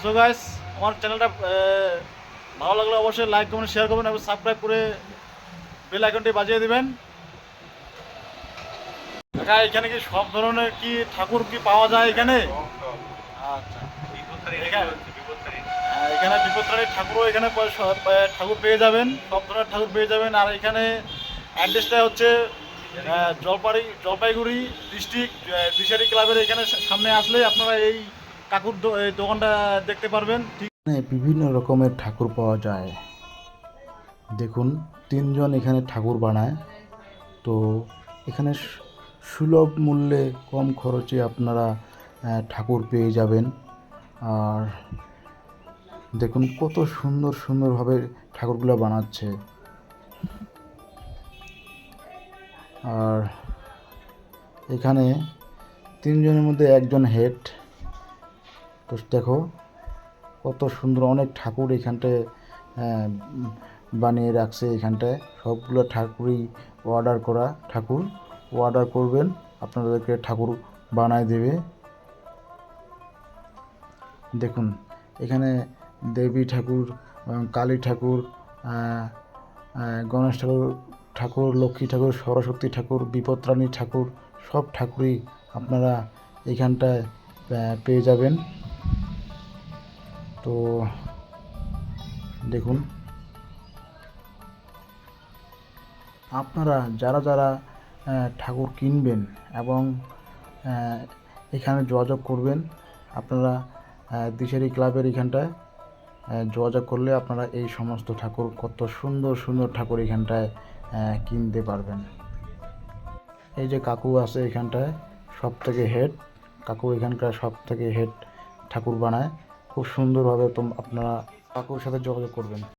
So guys আমার চ্যানেলটা ভালো লাগলে অবশ্যই লাইক কমেন্ট শেয়ার করবেন এবং সাবস্ক্রাইব করে বেল আইকনটি বাজিয়ে দিবেন। কাকা এখানে কি সব ধরনের কি ঠাকুর কি পাওয়া যায় এখানে? আচ্ছা। এখানে- হ্যাঁ, বিপত্তারী ঠাকুরও এখানে ঠাকুর পেয়ে যাবেন সব ধরনের ঠাকুর পেয়ে যাবেন। আর এখানে অ্যাড্রেসটা হচ্ছে জলপাই জলপাইগুড়ি ডিস্ট্রিক্ট দিশারি ক্লাবের এখানে সামনে আসলে আপনারা এই কাকুর দোকানটা দেখতে পারবেন এখানে বিভিন্ন রকমের ঠাকুর পাওয়া যায়। দেখুন, তিনজন এখানে ঠাকুর বানায়। তো এখানে সুলভ মূল্যে কম খরচে আপনারা ঠাকুর পেয়ে যাবেন। আর দেখুন কত সুন্দর সুন্দরভাবে ঠাকুরগুলো বানাচ্ছে। আর এখানে তিনজনের মধ্যে একজন হেড তো দেখো, কত সুন্দর অনেক ঠাকুর এখানটায় বানিয়ে রাখছে এখানটায়। সবগুলো ঠাকুরই অর্ডার করা ঠাকুর। অর্ডার করবেন, আপনাদেরকে ঠাকুর বানায় দেবে। দেখুন, এখানে দেবী ঠাকুর কালী ঠাকুর গণেশ ঠাকুর ঠাকুর, লক্ষ্মী ঠাকুর, সরস্বতী ঠাকুর বিপত্রাণী ঠাকুর, সব ঠাকুরই আপনারা এখানটায় পেয়ে যাবেন। তো দেখুন। আপনারা যারা যারা ঠাকুর কিনবেন এবং এখানে যোগাযোগ করবেন, আপনারা দিশারি ক্লাবের এখানটায় যোগাযোগ করলে আপনারা এই সমস্ত ঠাকুর কত সুন্দর সুন্দর ঠাকুর এখানটায় কিনতে পারবেন। এই যে কাকু আছে এখানটায় সব থেকে হেড কাকু এখানকার সব থেকে হেড ঠাকুর বানায়। খুব সুন্দরভাবে আপনারা কাকুর সাথে যোগাযোগ করবেন।